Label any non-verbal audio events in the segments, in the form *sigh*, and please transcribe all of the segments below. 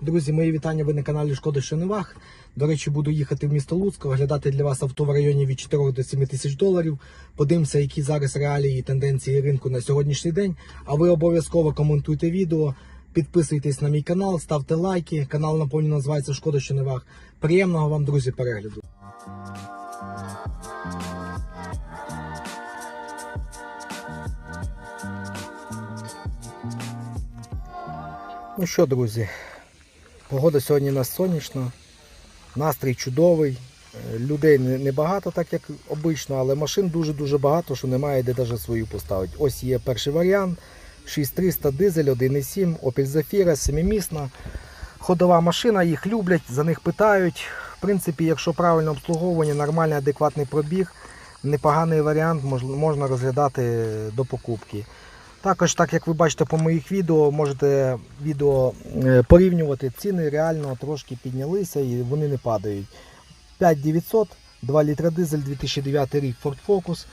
Друзі, мої вітання. Ви на каналі Шкода Шиневаг. До речі, буду їхати в місто Луцьк, оглядати для вас авто в районі від 4 до 7 тисяч доларів. Подивимося, які зараз реалії і тенденції ринку на сьогоднішній день. А ви обов'язково коментуйте відео, підписуйтесь на мій канал, ставте лайки. Канал наповню називається Шкода Шиневаг. Приємного вам, друзі, перегляду. Ну що, друзі, погода сьогодні у нас сонячна, настрій чудовий, е, людей небагато, так як обично, але машин дуже-дуже багато, що немає де навіть свою поставити. Ось є перший варіант. 6300 дизель 1.7, Opel Zafira, семимісна. Ходова машина, їх люблять, за них питають. В принципі, якщо правильне обслуговування, нормальний адекватний пробіг, непоганий варіант можна розглядати до покупки. Також, так як ви бачите по моїх відео, можете відео е, порівнювати. Ціни реально трошки піднялися і вони не падають. 5900, 2 літра дизель, 2009 рік Ford Focus.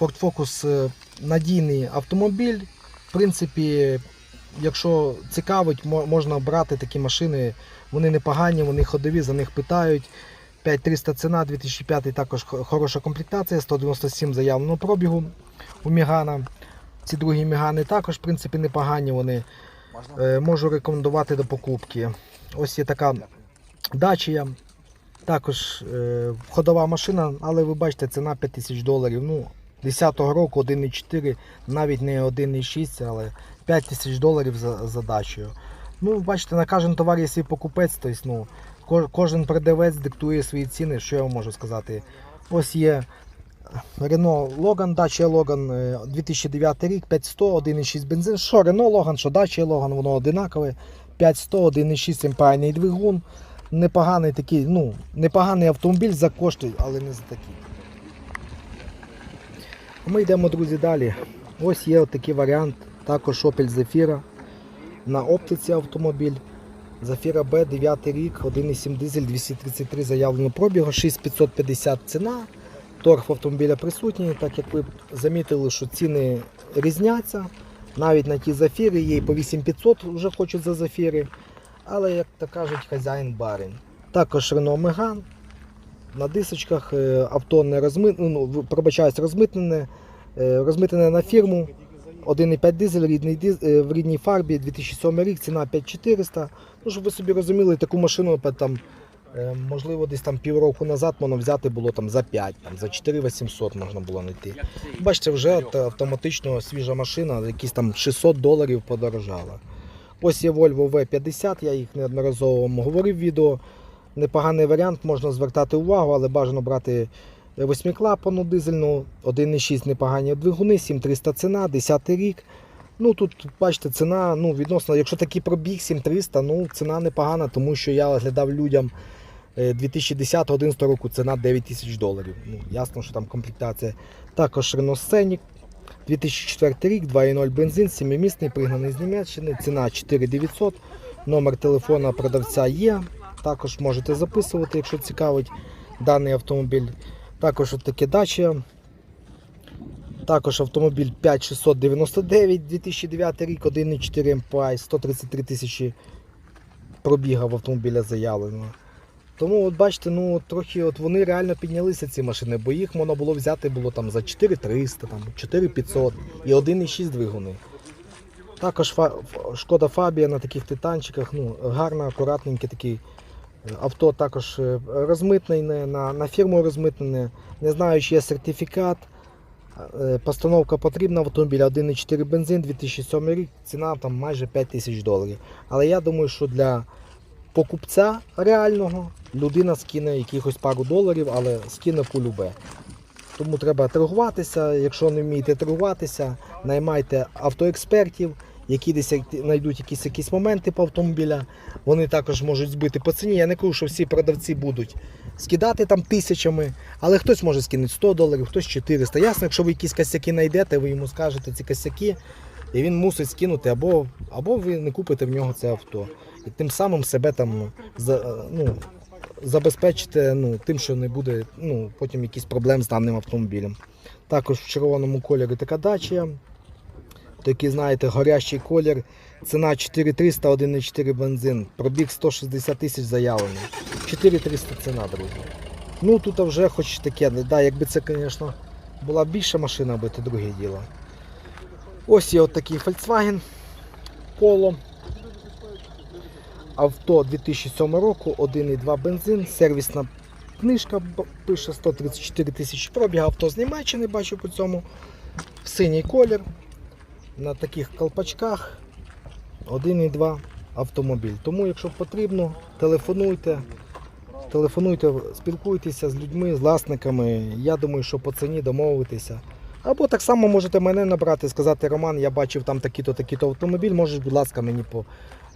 Ford Focus е, надійний автомобіль. В принципі, якщо цікавить, можна брати такі машини. Вони непогані, вони ходові, за них питають. 5300 ціна, 2005 також хороша комплектація, 197 заявленого пробігу у Мігана. Ці другі мігани також, в принципі, непогані вони. Е, можу рекомендувати до покупки. Ось є така дачія. Також е, ходова машина, але ви бачите, ціна 5 тисяч доларів. Ну, 10-го року 1,4, навіть не 1,6, але 5 тисяч доларів за, за дачею. Ну, бачите, на кожен товар є свій покупець, тобто, ну, кожен продавець диктує свої ціни, що я вам можу сказати. Ось є Renault Logan, Dacia е, 2009 рік, 5100, 1,6 бензин. Що Renault Logan, що Dacia Logan, воно одинакове. 5100, 1,6 емпайний двигун. Непоганий такий, ну, непоганий автомобіль за кошти, але не за такі. Ми йдемо, друзі, далі. Ось є такий варіант, також Opel Zafira. На оптиці автомобіль. Zafira B, 9 рік, 1,7 дизель, 233 заявлено пробігу, 6550 ціна. Торг автомобіля присутній, так як ви замітили, що ціни різняться. Навіть на ті зафіри є і по 8500 вже хочуть за зафіри. Але, як то кажуть, хазяїн барин. Також Renault Megane. На дисочках е, авто не розмитнене, ну, пробачаюсь, розмитнене, е, розмитнене на фірму. 1,5 дизель рідний диз- е, в рідній фарбі, 2007 рік, ціна 5400. Ну, щоб ви собі розуміли, таку машину там, можливо, десь там півроку назад можна взяти було там за 5, там, за 4800 можна було знайти. Бачите, вже автоматично свіжа машина, якісь там 600 доларів подорожала. Ось є Volvo V50, я їх неодноразово говорив в відео. Непоганий варіант, можна звертати увагу, але бажано брати восьмиклапану дизельну, 1,6 непогані двигуни, 7300 ціна, 10 рік. Ну тут бачите, ціна ну, відносно, якщо такий пробіг 7300, ну ціна непогана, тому що я оглядав людям 2010-2011 року ціна 9 тисяч доларів. Ну, ясно, що там комплектація. Також Renault Scenic, 2004 рік, 2.0 бензин, 7-місний, пригнаний з Німеччини, ціна 4900, номер телефона продавця є. Також можете записувати, якщо цікавить даний автомобіль. Також от таке дача. Також автомобіль 5699 2009 рік, 1,4 MPI, 133 тисячі пробіга в автомобіля заявлено. Тому от бачите, ну трохи от вони реально піднялися ці машини, бо їх можна було взяти було там за 4300, там 4500 і 1,6 двигуни. Також фа, шкода Фабія на таких титанчиках, ну гарно, акуратненький такий е, авто також е, розмитнене, на, на фірму розмитнене. Не знаю, чи є сертифікат. Е, Постановка потрібна автомобіля 1,4 бензин, 2007 рік, ціна там майже 5 тисяч доларів. Але я думаю, що для покупця реального людина скине якихось пару доларів, але скине полюбе. Тому треба торгуватися. Якщо не вмієте торгуватися, наймайте автоекспертів, які десь знайдуть якісь, якісь моменти по автомобіля. Вони також можуть збити по ціні. Я не кажу, що всі продавці будуть скидати там тисячами, але хтось може скинути 100 доларів, хтось 400. Ясно, якщо ви якісь косяки знайдете, ви йому скажете ці косяки, і він мусить скинути, або, або ви не купите в нього це авто. І тим самим себе там за, ну, забезпечите ну, тим, що не буде ну, потім якісь проблем з даним автомобілем. Також в червоному кольорі така дача. Такий, знаєте, горящий колір. Ціна 4300, 1,4 бензин. Пробіг 160 тисяч заявлений. 4300 ціна, друзі. Ну тут вже хоч таке, да, якби це, звісно, була більша машина, би це друге діло. Ось є от такий Volkswagen Polo. Авто 2007 року, 1,2 бензин, сервісна книжка пише 134 тисячі пробіг, авто з Німеччини бачу по цьому. Синій колір. На таких колпачках 1,2 автомобіль. Тому, якщо потрібно, телефонуйте. Телефонуйте, спілкуйтеся з людьми, з власниками. Я думаю, що по ціні домовитися. Або так само можете мене набрати, сказати, Роман, я бачив там такий-то, такий-то автомобіль, можеш, будь ласка, мені по,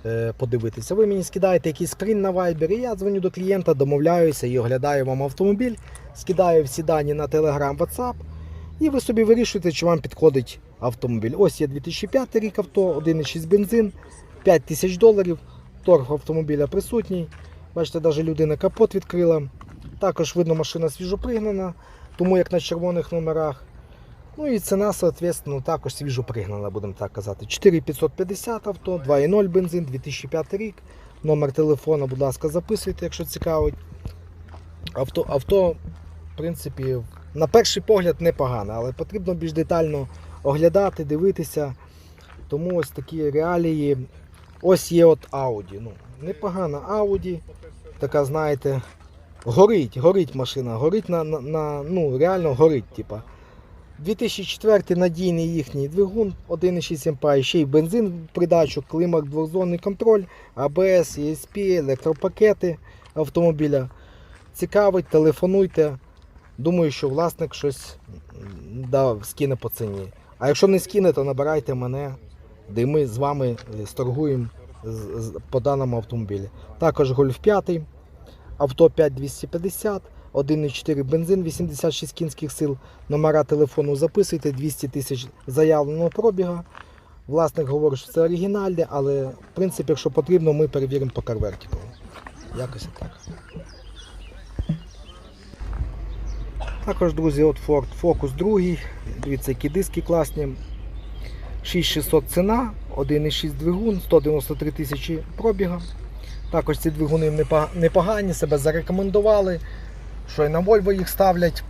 е, подивитися. Ви мені скидаєте якийсь скрін на Viber, і я дзвоню до клієнта, домовляюся і оглядаю вам автомобіль, скидаю всі дані на Telegram, WhatsApp, і ви собі вирішуєте, чи вам підходить автомобіль. Ось є 2005 рік авто, 1,6 бензин, 5 тисяч доларів, торг автомобіля присутній. Бачите, навіть людина капот відкрила. Також видно, машина свіжопригнана, тому як на червоних номерах. Ну і ціна, соответственно, також свіжопригнана, будемо так казати. 4550 авто, 2,0 бензин, 2005 рік. Номер телефона, будь ласка, записуйте, якщо цікавить. Авто, авто, в принципі, на перший погляд непогане, але потрібно більш детально оглядати, дивитися. Тому ось такі реалії. Ось є от Audi. Ну, непогана Audi. Така, знаєте, горить, горить машина, горить на, на, на ну, реально горить, типа. 2004 надійний їхній двигун, 1,6 МПА, ще й бензин придачу, климак, двохзонний контроль, АБС, ESP, електропакети автомобіля. Цікавить, телефонуйте. Думаю, що власник щось м, да, скине по ціні. А якщо не скине, то набирайте мене, де ми з вами е, сторгуємо по даному автомобілі. Також Гольф 5, авто 5250, 1,4 бензин, 86 кінських сил. Номера телефону записуйте, 200 тисяч заявленого пробіга. Власник говорить, що це оригінальне, але в принципі, якщо потрібно, ми перевіримо по карвертику. Якось так. Також, друзі, от Ford Focus 2. Дивіться, які диски класні. 6600 ціна, 1,6 двигун, 193 тисячі пробіга. Також ці двигуни непогані, себе зарекомендували. Що і на Volvo їх ставлять,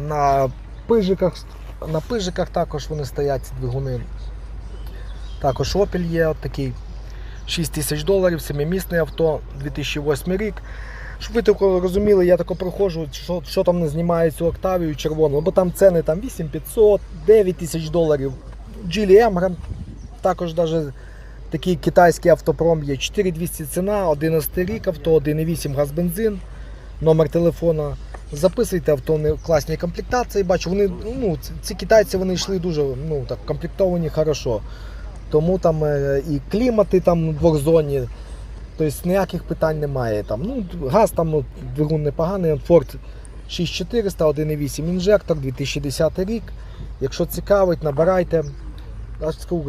на- пижиках, на пижиках також вони стоять, ці двигуни. Також Opel є от такий 6 тисяч доларів, семимісне авто, 2008 рік. Щоб ви тако розуміли, я тако проходжу, що, що там не знімає цю Октавію червону, бо там ціни там 8500, 9 тисяч доларів. Geely Emgrand, також навіть такий китайський автопром є 4200 ціна, 11 рік авто, 1,8 газ бензин, номер телефона. Записуйте авто не в класній комплектації. Бачу, вони ну, ці, ці китайці вони йшли дуже ну, так, комплектовані хорошо. Тому там е, і клімати там двохзонні. Тобто ніяких питань немає. Там, ну, газ там двигун непоганий, Ford 6400, 1,8 інжектор, 2010 рік. Якщо цікавить, набирайте.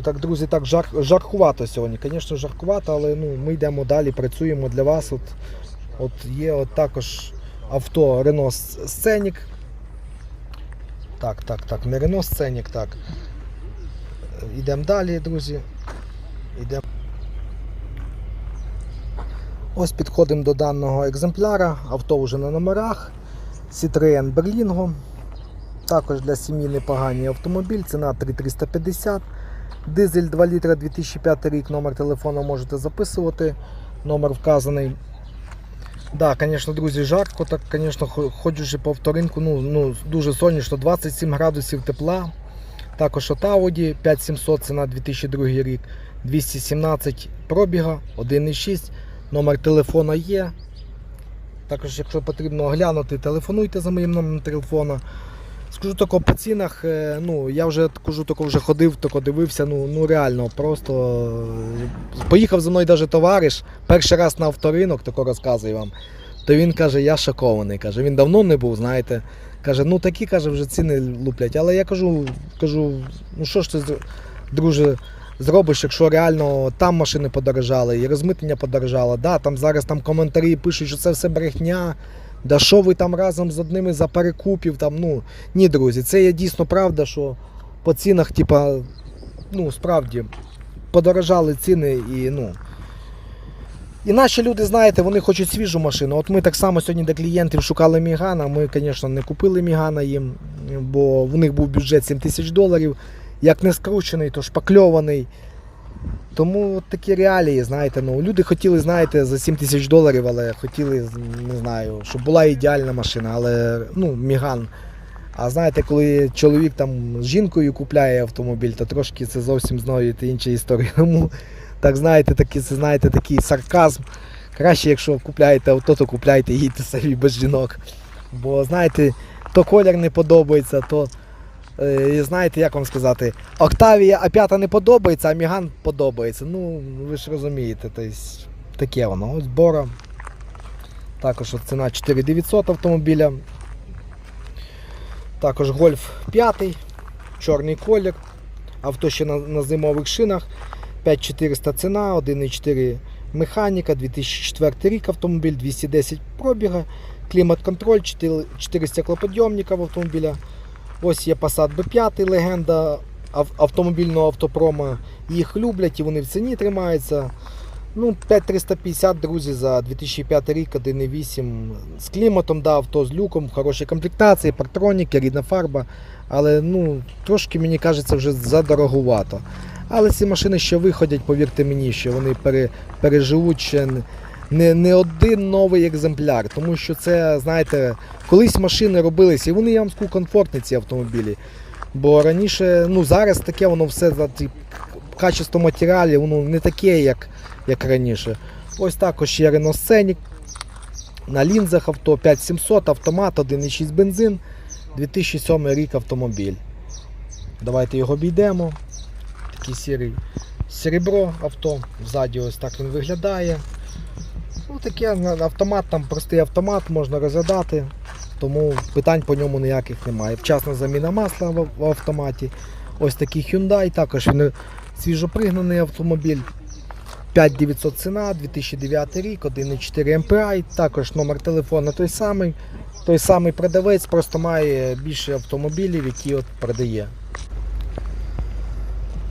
Так, друзі, так жар, жаркувато сьогодні. Звісно, жаркувато, але ну, ми йдемо далі, працюємо для вас. От, от є от також авто Renault Scenic. Так, так, так, не Renault Scenic, так. Йдемо далі, друзі. Йдемо. Ось підходимо до даного екземпляра. Авто вже на номерах. Citroen Berlingo. Також для сім'ї непоганий автомобіль. Ціна 3350. Дизель 2 літра 2005 рік. Номер телефону можете записувати. Номер вказаний. Да, звісно, друзі, жарко, так, звісно, ходжучи по авторинку, ну, ну, дуже сонячно, 27 градусів тепла. Також от Audi 5700 ціна 2002 рік, 217 пробіга, 1,6. Номер телефона є. Також, якщо потрібно оглянути, телефонуйте за моїм номером телефона. Скажу тако по цінах, е, ну я вже кажу, тако вже ходив, тако дивився, ну, ну реально, просто е, поїхав за мною навіть товариш, перший раз на авторинок, тако розказую вам. То він каже, я шокований. Каже, він давно не був, знаєте. Каже, ну такі каже, вже ціни луплять. Але я кажу, кажу, ну що ж ти, друже, зробиш, якщо реально там машини подорожали, і розмитнення подорожало. Да, там зараз там коментарі пишуть, що це все брехня. Да що ви там разом з одними за перекупів? Там, ну, ні, друзі, це є дійсно правда, що по цінах, типа, ну, справді подорожали ціни і ну. І наші люди, знаєте, вони хочуть свіжу машину. От ми так само сьогодні до клієнтів шукали Мігана. Ми, звісно, не купили Мігана їм, бо в них був бюджет 7 тисяч доларів. Як не скручений, то шпакльований. Тому от такі реалії, знаєте, ну люди хотіли, знаєте, за 7 тисяч доларів, але хотіли, не знаю, щоб була ідеальна машина, але ну, Міган. А знаєте, коли чоловік там з жінкою купляє автомобіль, то трошки це зовсім знаєте, інша історія. *laughs* Тому так знаєте, такі, це знаєте, такий сарказм. Краще, якщо купляєте авто, то купляйте, їдьте самі без жінок. Бо знаєте, то колір не подобається, то е, знаєте, як вам сказати, Октавія А5 не подобається, а Міган подобається. Ну, ви ж розумієте, тобто, таке воно. Ось Бора. Також ціна 4900 автомобіля. Також Гольф 5, чорний колір. Авто ще на, на зимових шинах. 5400 ціна, 1,4 механіка, 2004 рік автомобіль, 210 пробіга, клімат-контроль, 4, 4 стеклоподйомника в автомобіля. Ось є Passat B5, легенда ав- автомобільного автопрома. Їх люблять і вони в ціні тримаються. Ну, 5350, друзі, за 2005 рік, 1,8 з кліматом, да, авто з люком, в хорошій комплектації, партроніки, рідна фарба. Але ну, трошки, мені кажеться, вже задорогувато. Але ці машини ще виходять, повірте мені, що вони пере, переживуть ще не- не, один новий екземпляр. Тому що це, знаєте, колись машини робилися, і вони я вам скажу, комфортні ці автомобілі. Бо раніше, ну зараз таке воно все за ті- качество матеріалів, воно не таке, як, як раніше. Ось також є Renault Scenic. На лінзах авто 5700, автомат, 1,6 бензин, 2007 рік автомобіль. Давайте його обійдемо. Такий сірий серебро авто. Ззаді ось так він виглядає. Ну, таке автомат, там простий автомат, можна розглядати, тому питань по ньому ніяких немає. Вчасна заміна масла в, автоматі. Ось такий Hyundai, також він свіжопригнаний автомобіль. 5900 ціна, 2009 рік, 1,4 MPI, також номер телефону той самий. Той самий продавець просто має більше автомобілів, які от продає.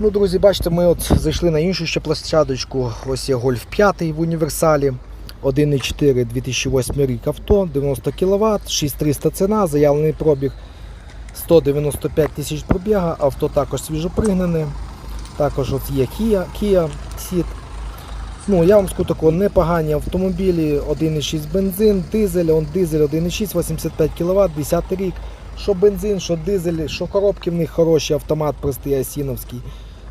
Ну, друзі, бачите, ми от зайшли на іншу ще площадочку. Ось є Golf 5 в універсалі. 1,4 2008 рік авто, 90 кВт, 6300 ціна, заявлений пробіг 195 тисяч пробіга, авто також свіжопригнане. Також от є Kia, Kia Ceed. Ну, я вам скажу такого, непогані автомобілі, 1,6 бензин, дизель, он дизель 1,6, 85 кВт, 10 рік. Що бензин, що дизель, що коробки в них хороші, автомат простий осіновський.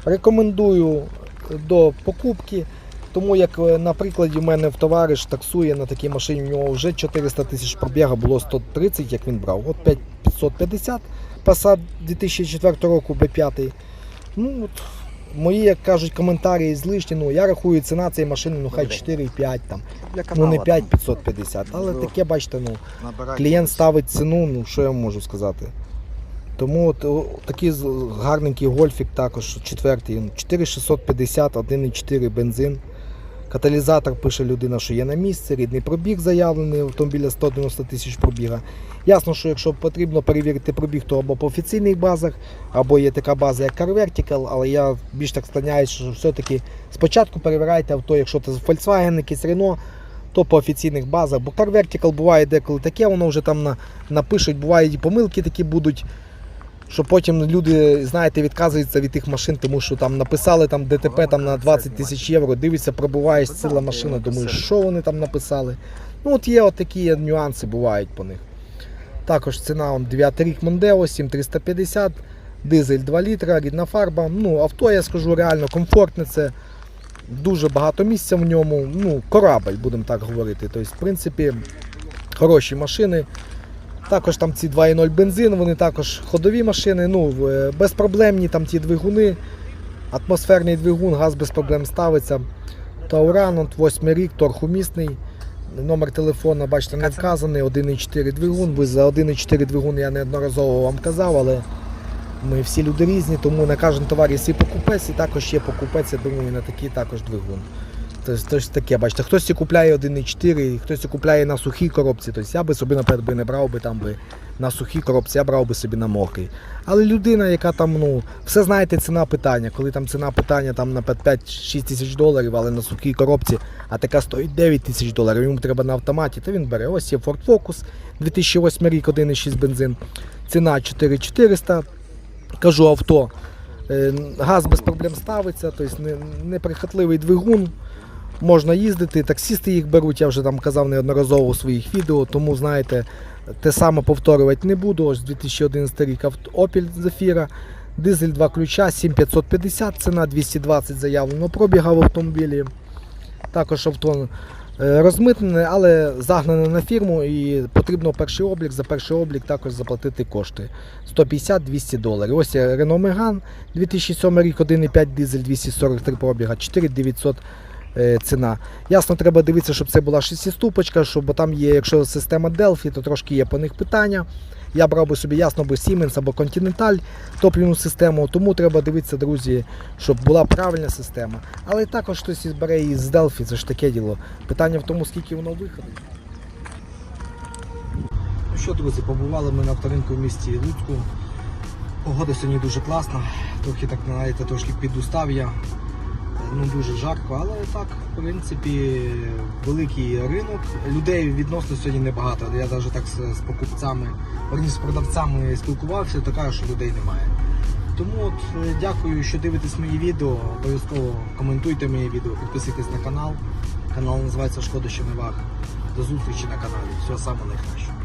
Рекомендую до покупки. Тому як е, на прикладі в мене в товариш таксує на такій машині, у нього вже 400 тисяч пробіга, було 130, як він брав. От 550 Passat 2004 року B5. Ну, от, мої, як кажуть, коментарі злишні. Ну, я рахую ціна цієї машини, ну хай 4,5 там. Ну не канала 5,550. Але таке, бачите, ну. Клієнт ставить ціну, ну що я можу сказати. Тому от о, такий гарненький гольфік також, четвертий, 4650, 1,4 бензин. Каталізатор пише людина, що є на місці, рідний пробіг заявлений, автомобіля 190 тисяч пробіга. Ясно, що якщо потрібно перевірити пробіг, то або по офіційних базах, або є така база, як Car Vertical, але я більш так склоняюсь, що все-таки спочатку перевіряйте авто, якщо це Volkswagen, якийсь Renault, то по офіційних базах. Бо Car Vertical буває деколи таке, воно вже там на, напишуть, бувають і помилки такі будуть. Що потім люди, знаєте, відказуються від тих машин, тому що там написали там ДТП там на 20 тисяч євро, дивишся, пробуваєш ціла машина, думаєш, що вони там написали. Ну от є от такі нюанси бувають по них. Також ціна он 9 рік Мондео, 7350, дизель 2 літра, рідна фарба. Ну, авто, я скажу, реально комфортне. Це дуже багато місця в ньому. Ну, корабль, будемо так говорити. Тобто, в принципі, хороші машини. Також там ці 2.0 бензин, вони також ходові машини, ну, е, безпроблемні там ті двигуни. Атмосферний двигун, газ без проблем ставиться. Тауран, от 8 рік, торгумісний. Номер телефона, бачите, не вказаний, 1,4 двигун. Ви за 1,4 двигун я неодноразово вам казав, але ми всі люди різні, тому на кожен товар є свій покупець, і також є покупець, я думаю, на такий також двигун. То ж таке, бачите, хтось купляє 1,4, хтось і купляє на сухій коробці. Тобто я би собі, наприклад, не брав би там би на сухій коробці, я брав би собі на мокрій. Але людина, яка там, ну, все знаєте, ціна питання. Коли там ціна питання там на 5-6 тисяч доларів, але на сухій коробці, а така стоїть 9 тисяч доларів, йому треба на автоматі, то він бере. Ось є Ford Focus, 2008 рік, 1,6 бензин, ціна 4400. Кажу авто. Е, Газ без проблем ставиться, тобто неприхотливий двигун. Можна їздити, таксісти їх беруть, я вже там казав неодноразово у своїх відео, тому знаєте, те саме повторювати не буду. Ось 2011 рік Opel Zafira, дизель 2 ключа, 7550, ціна 220 заявлено пробіга в автомобілі. Також авто е, розмитнене, але загнане на фірму і потрібно перший облік. За перший облік також заплатити кошти 150-200 доларів. Ось Renault Megane 2007 рік, 1,5 дизель 243 пробіга, 4900 е, ціна. Ясно, треба дивитися, щоб це була шестиступочка, щоб бо там є, якщо система Delphi, то трошки є по них питання. Я брав би собі ясно або Siemens або Continental топливну систему, тому треба дивитися, друзі, щоб була правильна система. Але також хтось із бере і з Delphi, це ж таке діло. Питання в тому, скільки воно виходить. Ну що, друзі, побували ми на авторинку в місті Луцьку. Погода сьогодні дуже класна, трохи так знаєте, трошки підустав я. Ну дуже жарко, але так, в принципі, великий ринок. Людей відносно сьогодні небагато. Я навіть так з, покупцями, верніше, з продавцями спілкувався, то кажу, що людей немає. Тому от е, дякую, що дивитесь мої відео. Обов'язково коментуйте мої відео, підписуйтесь на канал. Канал називається Шкода, що не ваг. До зустрічі на каналі. Всього найкращого.